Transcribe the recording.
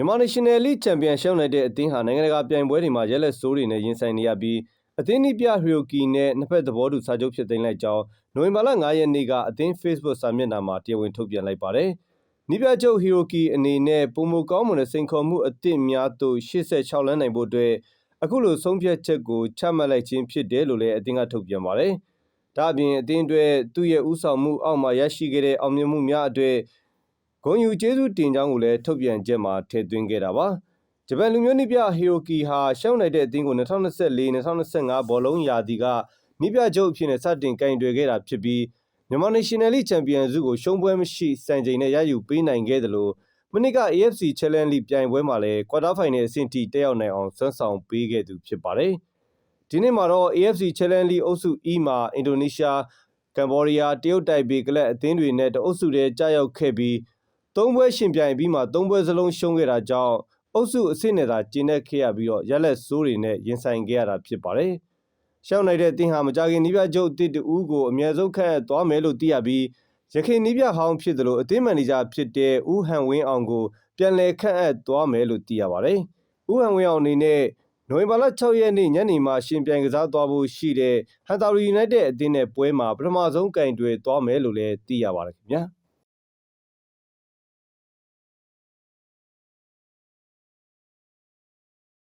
မြန်မာ National League ချန်ပီယံရှောင်းနိုင်တဲ့အသင်းဟာနိုင်ငံတကာပြိုင်ပွဲတွေမှာရဲလက်ဆိုးတွေနဲ့ရင်ဆိုင်နေရပြီးအသင်းနီးပြဟီရိုကီနဲ့နှစ်ဖက်သဘောတူစာချုပ်ဖြစ်သိမ်းလိုက်ကြောင်းနိုဝင်ဘာလ9ရက်နေ့ကအသင်း Facebook စာမျက်နှာမှာတရားဝင်ထုတ်ပြန်လိုက်ပါတယ်။နီးပြချုပ်ဟီရိုကီအနေနဲ့ပုံမကောင်းမွန်တဲ့စိန်ခေါ်မှုအသစ်များသို့86လမ်းနိုင်ဖို့အတွက်အခုလိုဆုံးဖြတ်ချက်ကိုချမှတ်လိုက်ခြင်းဖြစ်တယ်လို့လည်းအသင်းကထုတ်ပြန်ပါတယ်။ဒါ့အပြင်အသင်းအတွက်သူ့ရဲ့ဥဆောင်မှုအောက်မှာရရှိခဲ့တဲ့အောင်မြင်မှုများအတွက် ဂုဏ်ယူကျေးဇူးတင်ကြောင်းကိုလည်းထုတ်ပြန်ချက်မှာထည့်သွင်းခဲ့တာပါ။ဂျပန်လူမျိုးနိပြဟီရိုကီဟာရှောင်းနိုင်တဲ့အသင်းကို2024-2025ဘောလုံးရာသီကနိပြချုပ်အဖြစ်နဲ့စတင်ကင်တွယ်ခဲ့တာဖြစ်ပြီးမြန်မာ National League ချန်ပီယံဆုကိုရှုံးပွဲမရှိစံချိန်နဲ့ရယူပေးနိုင်ခဲ့တယ်လို့မနစ်က AFC Challenge League ပြိုင်ပွဲမှာလည်းကွာတာဖိုင်နယ်အဆင့်ထိတက်ရောက်နိုင်အောင်ဆွမ်းဆောင်ပေးခဲ့သူဖြစ်ပါတယ်။ဒီနေ့မှာတော့ AFC Challenge League အုပ်စု E မှာအင်ဒိုနီးရှားကမ်ဘောဒီးယားတရုတ်တိုက်ပေကလပ်အသင်းတွေနဲ့တအုပ်စုတည်းကြာရောက်ခဲ့ပြီး သုံးပွဲရှင်ပြိုင်ပြီးမှသုံးပွဲစလုံးရှုံးခဲ့တာကြောင့်အုပ်စုအဆင့်နဲ့သာကျင်းတဲ့ခဲ့ရပြီးတော့ရက်လက်ဆိုးတွေနဲ့ရင်ဆိုင်ခဲ့ရတာဖြစ်ပါတယ်။ရှောင်းနိုင်တဲ့အသင်းဟာမကြခင်နီးပြချုပ်အသစ်တူကိုအမြဲဆုံးခန့်အပ်သွားမယ်လို့သိရပြီးရခိုင်နီးပြဟောင်းဖြစ်တယ်လို့အသင်းမန်နေဂျာဖြစ်တဲ့ဦးဟန်ဝင်းအောင်ကိုပြန်လည်ခန့်အပ်သွားမယ်လို့သိရပါတယ်။ဦးဟန်ဝင်းအောင်အနေနဲ့နိုဝင်ဘာလ6ရက်နေ့ညနေမှာရှင်ပြိုင်ကစားသွားဖို့ရှိတဲ့ဟန်တာရီယူနိုက်တက်အသင်းနဲ့ပွဲမှာပထမဆုံးကင်တွယ်သွားမယ်လို့လည်းသိရပါတယ်ခင်ဗျာ။